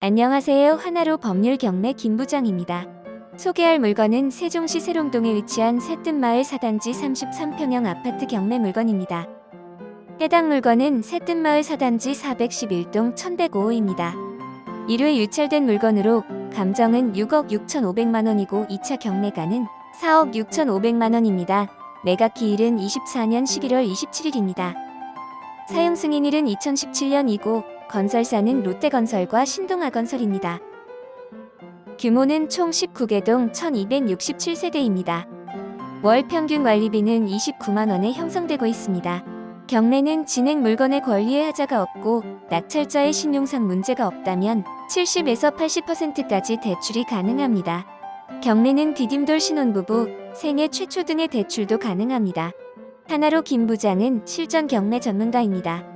안녕하세요. 하나로 법률 경매 김부장입니다. 소개할 물건은 세종시 세롱동에 위치한 새뜸마을 사단지 33평형 아파트 경매 물건입니다. 해당 물건은 새뜸마을 사단지 411동 1105호입니다. 1회 유찰된 물건으로 감정은 6억 6,500만 원이고 2차 경매가는 4억 6,500만 원입니다. 매각 기일은 24년 11월 27일입니다. 사용 승인일은 2017년이고 건설사는 롯데건설과 신동아건설입니다. 규모는 총 19개동 1267세대입니다. 월 평균 관리비는 29만 원에 형성되고 있습니다. 경매는 진행 물건의 권리에 하자가 없고 낙찰자의 신용상 문제가 없다면 70에서 80%까지 대출이 가능합니다. 경매는 디딤돌 신혼부부, 생애 최초 등의 대출도 가능합니다. 하나로 김 부장은 실전 경매 전문가입니다.